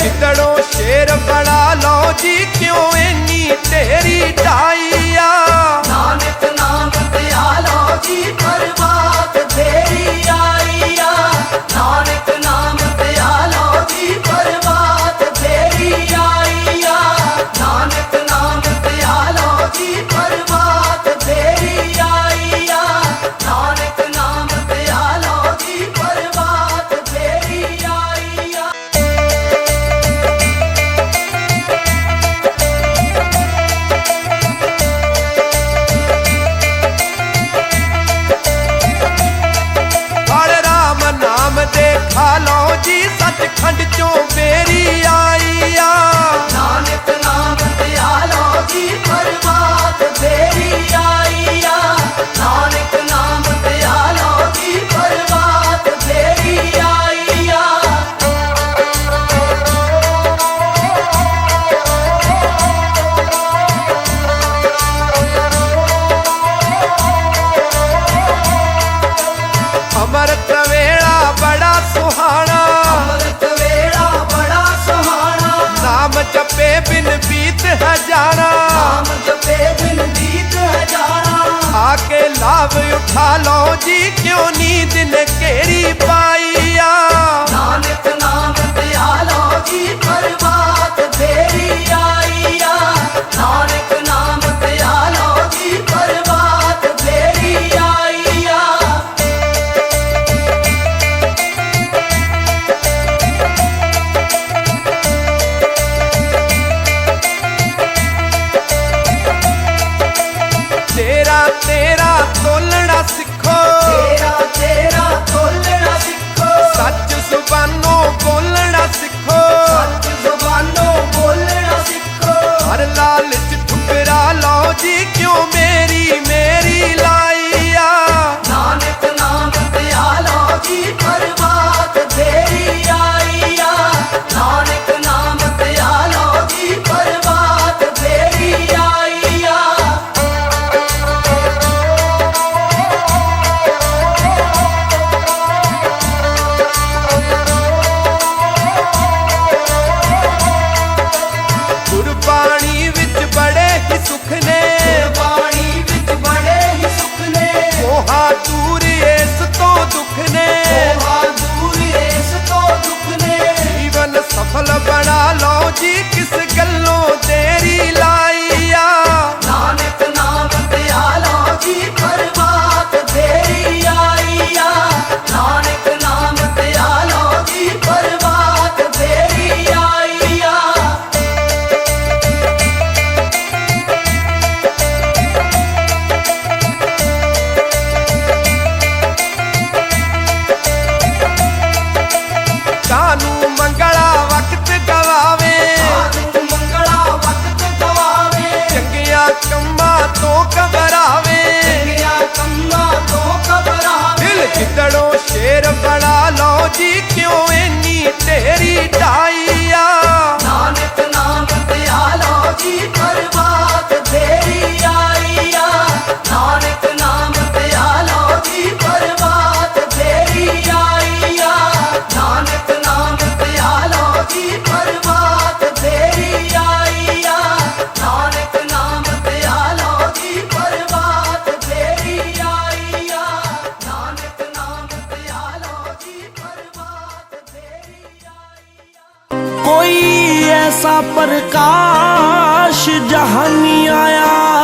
ਗਿੱਦੜੋ ਸ਼ੇਰ ਬਣਾ ਲਓ ਜੀ, ਕਿਉਂ ਇੰਨੀ ਤੇਰੀ ਢਾਈਆ ਨਾਨਕ ਨਾਮ ਤੇ ਆ ਲਓ ਜੀ ਪਰਵਾ ਖੰਡ ਚੋਂ लाभ उठा लो जी क्यों नींद ने केरी पाई आ Hadi. ਪ੍ਰਕਾਸ਼ ਜਹਾਨੀ ਆਇਆ।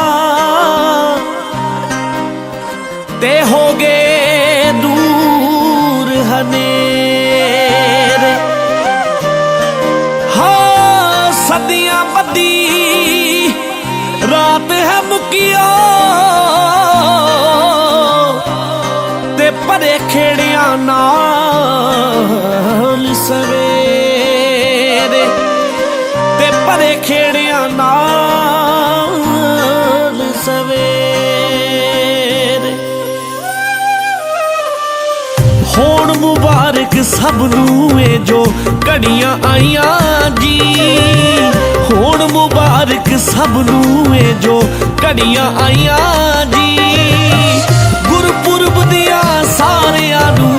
ਸਭ ਨੂੰ ਇਹ ਜੋ ਘੜੀਆਂ ਆਈਆਂ ਜੀ। ਹੋਣ ਮੁਬਾਰਕ ਸਭ ਨੂੰ ਇਹ ਜੋ ਘੜੀਆਂ ਆਈਆਂ ਜੀ। ਗੁਰਪੁਰਬ ਦੀਆਂ ਸਾਰਿਆਂ ਨੂੰ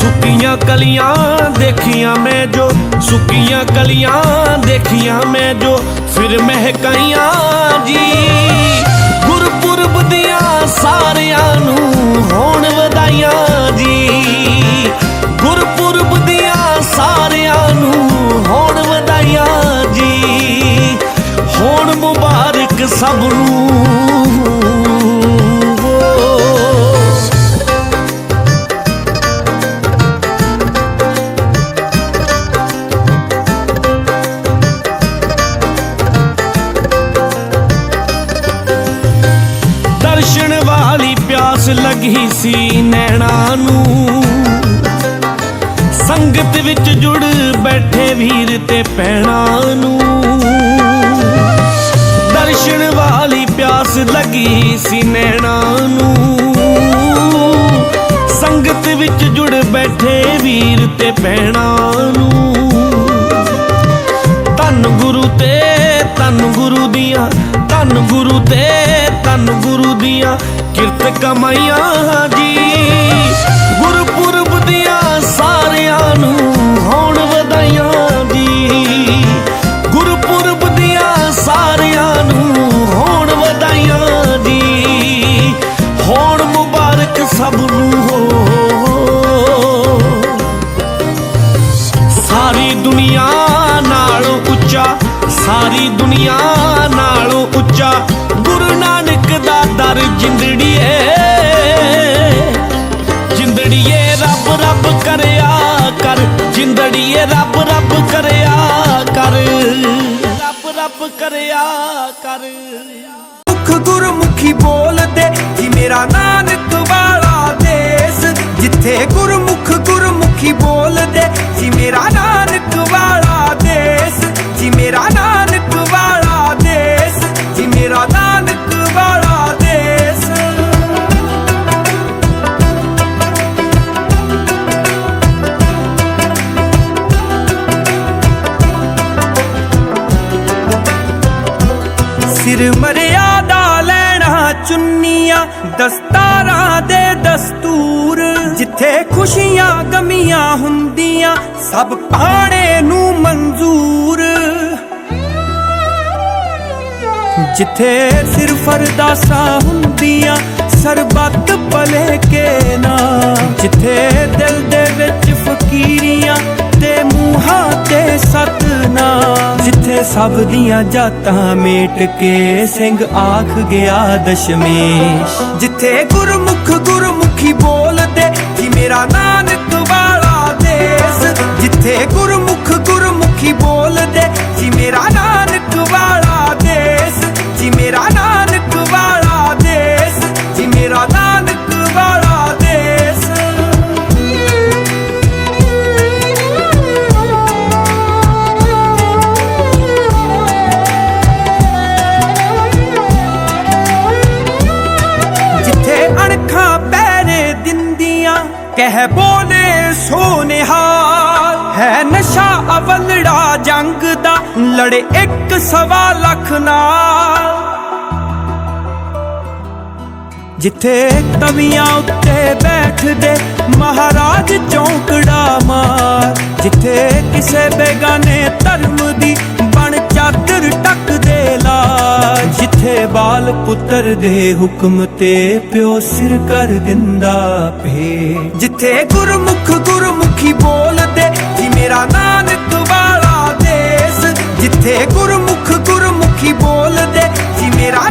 ਸੁੱਕੀਆਂ ਕਲੀਆਂ ਦੇਖੀਆਂ ਮੈਂ ਜੋ, ਸੁੱਕੀਆਂ ਕਲੀਆਂ ਦੇਖੀਆਂ ਮੈਂ ਜੋ, ਫਿਰ ਮਹਿਕਾਈਆਂ ਜੀ। ਗੁਰਪੁਰਬ ਦੀਆਂ ਸਾਰਿਆਂ ਨੂੰ ਹੋਣ ਵਧਾਈਆਂ ਜੀ। ਗੁਰਪੁਰਬ ਦੀਆਂ ਸਾਰਿਆਂ ਨੂੰ ਹੋਣ ਵਧਾਈਆਂ ਜੀ। ਹੋਣ ਮੁਬਾਰਕ ਸਭ ਨੂੰ ਕਿਰਤ ਕਮਾਈਆਂ ਜੀ ਗੁਰਪੁਰਬ ਦੀਆਂ ਸਾਰਿਆਂ ਨੂੰ ਹੋਣ ਵਧਾਈਆਂ ਜੀ ਗੁਰਪੁਰਬ ਦੀਆਂ ਸਾਰਿਆਂ ਨੂੰ ਹੋਣ ਵਧਾਈਆਂ ਜੀ ਹੋਣ ਮੁਬਾਰਕ ਸਭ ਨੂੰ ਹੋ। ਸਾਰੀ ਦੁਨੀਆ ਨਾਲੋਂ ਉੱਚਾ, ਸਾਰੀ ਦੁਨੀਆ ਨਾਲੋਂ ਉੱਚਾ ਦਾ ਜਿੰਦੜੀਏ ਜਿੰਦੜੀਏ ਰੱਬ ਰੱਬ ਕਰਿਆ ਕਰ, ਜਿੰਦੜੀਏ ਰੱਬ ਰੱਬ ਕਰਿਆ ਕਰ, ਰੱਬ ਰੱਬ ਕਰਿਆ ਕਰ। ਮੁਖ ਗੁਰਮੁਖੀ ਬੋਲਦੇ ਜੀ ਮੇਰਾ ਨਾਨਕ ਵਾਲਾ ਦੇਸ, ਜਿੱਥੇ ਗੁਰਮੁਖ ਗੁਰਮੁਖੀ ਬੋਲਦੇ ਜੀ ਮੇਰਾ ਨਾਨਕ ਵਾਲਾ ਹੁੰਦੀਆਂ ਸਭ ਪਾਣੇ ਨੂੰ ਮਨਜ਼ੂਰ। ਜਿੱਥੇ ਸਿਰਫ ਅਰਦਾਸਾਂ ਹੁੰਦੀਆਂ, ਸਰਬੱਤ ਭਲੇ ਕੇ ਨਾ। ਜਿੱਥੇ ਦਿਲ ਦੇ ਵਿੱਚ ਫਕੀਰੀਆਂ ਤੇ ਮੂੰਹਾਂ ਤੇ ਸਤਨਾ ਜਿੱਥੇ ਸਭ ਦੀਆਂ ਜਾਤਾਂ ਮੇਟ ਕੇ ਸਿੰਘ ਆਖ ਗਿਆ ਦਸ਼ਮੇਸ਼। ਜਿੱਥੇ ਗੁਰਮੁਖ ਗੁਰਮੁਖੀ ਬੋਲਦੇ ਜੀ ਮੇਰਾ ਨਾਨਕ ਜਿੱਥੇ ਗੁਰਮੁਖ ਗੁਰਮੁਖੀ ਬੋਲਦੇ ਲੜੇ ਇੱਕ ਸਵਾ ਲੱਖ ਨਾਲ। ਜਿੱਥੇ ਤਵੀਆਂ ਉੱਤੇ ਬੈਠਦੇ ਮਹਾਰਾਜ ਚੌਂਕੜਾ ਮਾਰ। ਜਿੱਥੇ ਕਿਸੇ ਬੇਗਾਨੇ ਧਰਮ ਦੀ ਬਣ ਚਾਦਰ ਟੱਕਦੇ ਲਾ ਜਿੱਥੇ ਬਾਲ ਪੁੱਤਰ ਦੇ ਹੁਕਮ ਤੇ ਪਿਓ ਸਿਰ ਕਰ ਦਿੰਦਾ ਪੇ ਜਿੱਥੇ ਗੁਰਮੁਖ ਗੁਰਮੁਖੀ ਬੋਲਦੇ, ਜੀ ਮੇਰਾ ਜਿੱਥੇ ਗੁਰਮੁਖ ਗੁਰਮੁਖੀ ਬੋਲਦੇ ਜੀ ਮੇਰਾ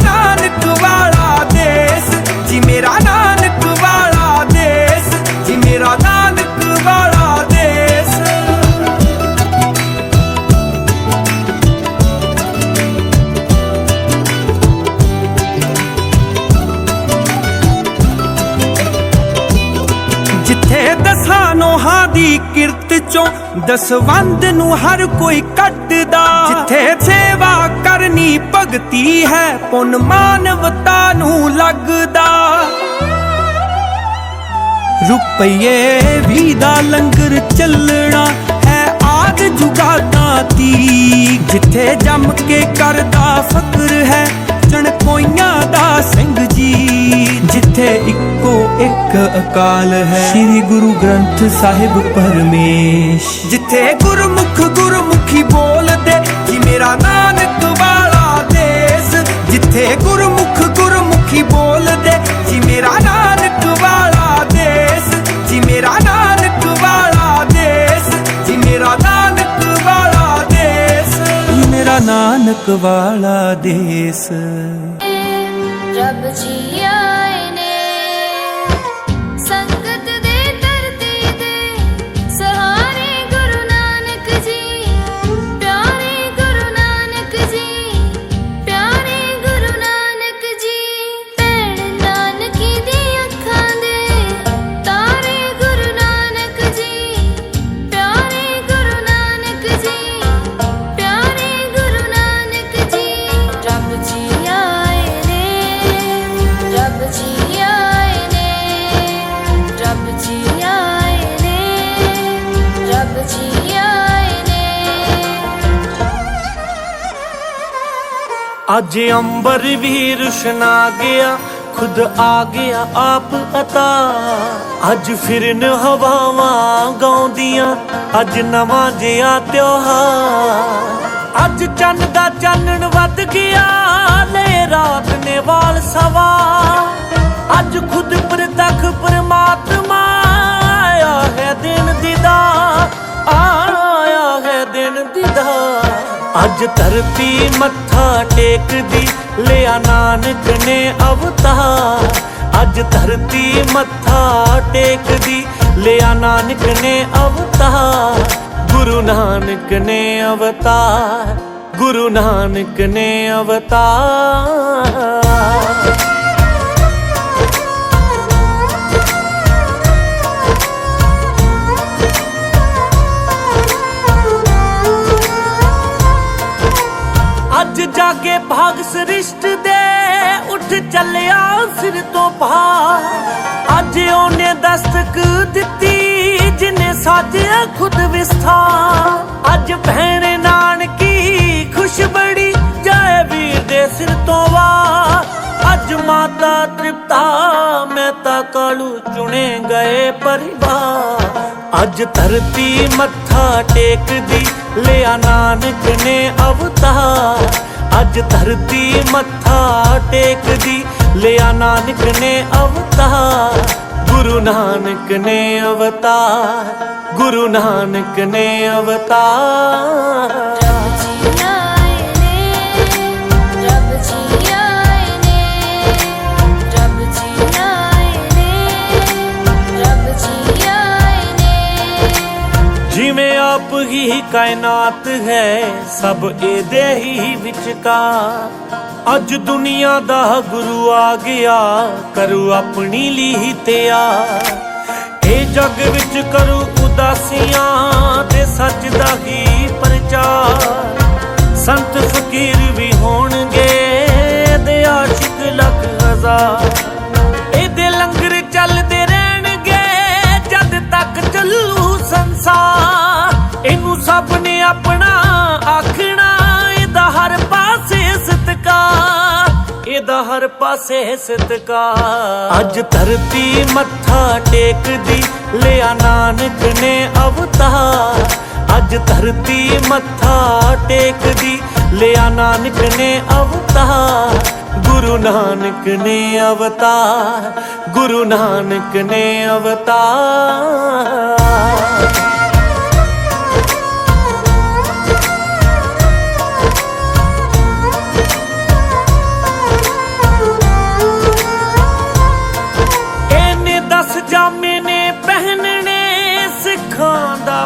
ਦਸਾਂ ਦੀ ਕਿਰਤ ਚੋਂ ਦਸਵੰਦ ਨੂੰ ਹਰ ਕੋਈ ਕੱਟਦਾ। ਜਿੱਥੇ ਸੇਵਾ ਕਰਨੀ ਭਗਤੀ ਹੈ, ਪੁੰਨ ਮਾਨਵਤਾ ਨੂੰ ਲੱਗਦਾ। ਰੁਪਏ ਵੀ ਦਾ ਲੰਗਰ ਚੱਲਣਾ ਹੈ ਆਦ ਜੁਗਾਤਾਂ ਦੀ। ਜਿੱਥੇ ਜੰਮ ਕੇ ਕਰਦਾ ਫਕਰ ਹੈ ਚਣਕੋਈਆਂ ਦਾ ਸਿੰਘ ਜੀ ਜਿੱਥੇ ਇੱਕੋ ਇੱਕ ਅਕਾਲ ਹੈ। ਸ੍ਰੀ ਗੁਰੂ ਗ੍ਰੰਥ ਸਾਹਿਬ ਪਰਮੇਸ਼। ਜਿੱਥੇ ਗੁਰਮੁਖ ਗੁਰਮੁਖੀ ਬੋਲਦੇ ਜੀ ਮੇਰਾ ਨਾਨਕ ਵਾਲਾ ਦੇਸ। ਜਿੱਥੇ ਗੁਰਮੁਖ ਗੁਰਮੁਖੀ ਬੋਲਦੇ ਨਾਨਕ ਵਾਲਾ ਦੇਸ। ਰੱਬ ਜੀ ਅੱਜ ਅੰਬਰ ਵੀ ਰੁਸ਼ਨਾ ਗਿਆ, ਖੁਦ ਆ ਗਿਆ ਆਪ ਅਤਾ। ਅੱਜ ਫਿਰਨ ਹਵਾਵਾਂ ਗਾਉਂਦੀਆਂ, ਅੱਜ ਨਵਾਂ ਜਿਹਾ ਤਿਉਹਾਰ। ਅੱਜ ਚੰਨ ਦਾ ਚਾਨਣ ਵੱਧ ਗਿਆ, ਲੈ ਰਾਤ ਨੇ ਵਾਲ ਸਵਾ ਅੱਜ ਖੁਦ ਪ੍ਰਤੱਖ ਪਰਮਾਤਮਾ ਆਇਆ ਹੈ ਦਿਨ ਦੀਦਾ ਆਇਆ ਹੈ ਦਿਨ ਦੀਦਾ ਅੱਜ ਧਰਤੀ ਮੱਥਾ ਟੇਕਦੀ, ਲਿਆ ਨਾਨਕ ਨੇ ਅਵਤਾਰ। ਅੱਜ ਧਰਤੀ ਮੱਥਾ ਟੇਕਦੀ, ਲਿਆ ਨਾਨਕ ਨੇ ਅਵਤਾਰ। ਗੁਰੂ ਨਾਨਕ ਨੇ ਅਵਤਾਰ, ਗੁਰੂ ਨਾਨਕ ਨੇ ਅਵਤਾਰ। ਭਾਗ ਸ੍ਰਿਸ਼ਟ ਦੇ ਉੱਠ ਚੱਲਿਆ ਸਿਰ ਤੋਂ ਭਾਰ। ਅੱਜ ਉਹਨੇ ਦਸਤਕ ਦਿੱਤੀ ਜਿਨੇ ਸਾਜਿਆ ਖੁਦ ਵਿਸਥਾਰ। ਅੱਜ ਭੈਣ ਨਾਨਕੀ ਖੁਸ਼ ਬੜੀ ਜਾਏ ਵੀਰ ਦੇ ਸਿਰ ਤੋਂ ਵਾਰ। ਅੱਜ ਅੱਜ ਮਾਤਾ ਤ੍ਰਿਪਤਾ ਮੈਂ ਤਾਂ ਕਾਲੂ ਚੁਣੇ ਗਏ ਪਰਿਵਾਰ। ਅੱਜ ਧਰਤੀ ਮੱਥਾ ਟੇਕਦੀ ਲਿਆ ਨਾਨਕ ਨੇ ਅਵਤਾਰ। ਅੱਜ ਧਰਤੀ ਮੱਥਾ ਟੇਕਦੀ, ਲਿਆ ਨਾਨਕ ਨੇ ਅਵਤਾਰ। ਗੁਰੂ ਨਾਨਕ ਨੇ ਅਵਤਾਰ, ਗੁਰੂ ਨਾਨਕ ਨੇ ਅਵਤਾਰ। ਆਪ ਕਾਇਨਾਤ ਹੈ, ਸਭ ਇਹਦੇ ਹੀ ਵਿਚਕਾਰ। ਅੱਜ ਦੁਨੀਆ ਦਾ ਗੁਰੂ ਆ ਗਿਆ, ਕਰੂ ਆਪਣੀ ਲੀਹ ਤਿਆਰ। ਇਹ ਜੱਗ ਵਿੱਚ ਕਰੂ ਉਦਾਸੀਆਂ ਤੇ ਸੱਚ ਦਾ ਹੀ ਪ੍ਰਚਾਰ। ਸੰਤ ਫਕੀਰ ਵੀ ਹੋ ਪਾਸੇ ਸਤਕਾਰ। ਅੱਜ ਧਰਤੀ ਮੱਥਾ ਟੇਕਦੀ, ਲਿਆ ਨਾਨਕ ਨੇ ਅਵਤਾਰ। ਅੱਜ ਧਰਤੀ ਮੱਥਾ ਟੇਕਦੀ, ਲਿਆ ਨਾਨਕ ਨੇ ਅਵਤਾਰ। ਗੁਰੂ ਨਾਨਕ ਨੇ ਅਵਤਾਰ, ਗੁਰੂ ਨਾਨਕ ਨੇ ਅਵਤਾਰ।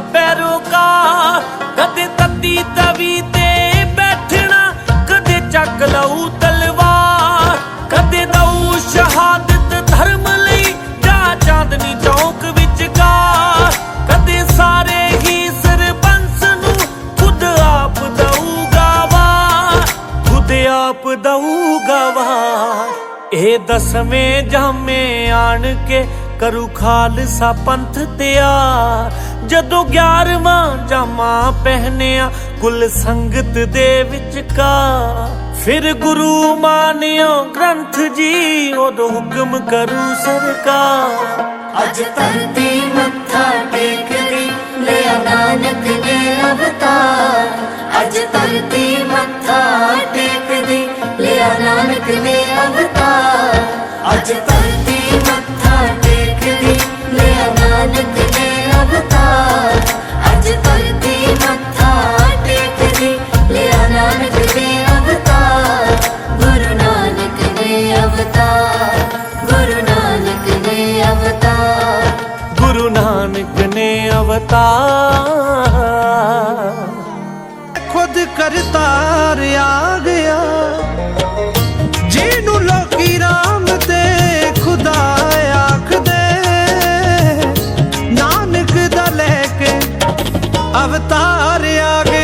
ਸਿੱਖਾਂ ਦਾ ਕਦੇ ਤੱਤੀ ਤਵੀ ਤੇ ਬੈਠਣਾ, ਕਦੇ ਚੱਕ ਲਊ ਤਲਵਾਰ, ਕਦੇ ਦਊ ਸ਼ਹਾਦਤ ਧਰਮ ਲਈ, ਜਾ ਚਾਂਦਨੀ ਚੌਕ ਵਿੱਚ ਗਾ ਕਦੇ ਸਾਰੇ ਹੀ ਸਰਬੰਸ ਨੂੰ ਖੁਦ ਆਪ ਦਊਗਾ ਵਾ ਖੁਦ ਆਪ ਦਊਗਾ ਵਾ ਇਹ ਦਸਵੇਂ ਜਾਮੇ ਆਣ ਕੇ ਕਰੂ ਖਾਲਸਾ ਪੰਥ ਤਿਆਰ ਜਦੋਂ 11ਵਾਂ ਜਾਮਾ ਪਹਿਨਿਆ ਕੁਲ ਸੰਗਤ ਦੇ ਵਿਚਕਾਰ। ਫਿਰ ਗੁਰੂ ਮਾਨਿਓ ਗ੍ਰੰਥ ਜੀ ਉਦੋਂ ਹੁਕਮ ਕਰੂ ਸਰਕਾਰ। ਅੱਜ ਧਰਤੀ ਮੱਥਾ ਟੇਕਦੀ, ਲਿਆ ਨਾਨਕ ਨੇ ਅਵਤਾਰ। ਅੱਜ ਧਰਤੀ ਮੱਥਾ ਟੇਕਦੀ, ਲਿਆ ਨਾਨਕ ਨੇ ਤਾਰਿਆ ਗਿਆ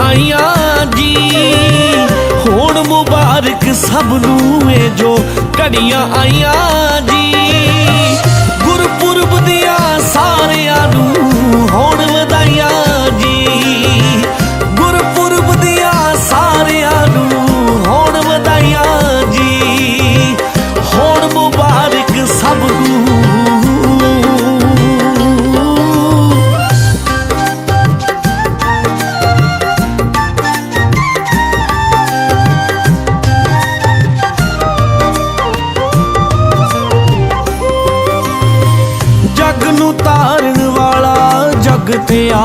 ਆਈਆਂ ਜੀ। ਹੁਣ ਮੁਬਾਰਕ ਸਭ ਨੂੰ ਏ ਜੋ ਘੜੀਆਂ ਆਈਆਂ ਜੀ। ਗੁਰਪੁਰਬ ਦੀਆਂ ਸਾਰਿਆਂ ਨੂੰ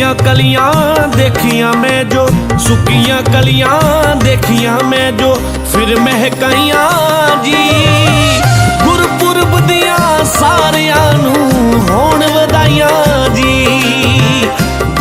ਸੁੱਕੀਆਂ ਕਲੀਆਂ ਦੇਖੀਆਂ ਮੈਂ ਜੋ, ਸੁੱਕੀਆਂ ਕਲੀਆਂ ਦੇਖੀਆਂ ਮੈਂ ਜੋ, ਫਿਰ ਮਹਿਕਾਈਆਂ ਜੀ। ਗੁਰਪੁਰਬ ਦੀਆਂ ਸਾਰਿਆਂ ਨੂੰ ਹੋਣ ਵਧਾਈਆਂ ਜੀ।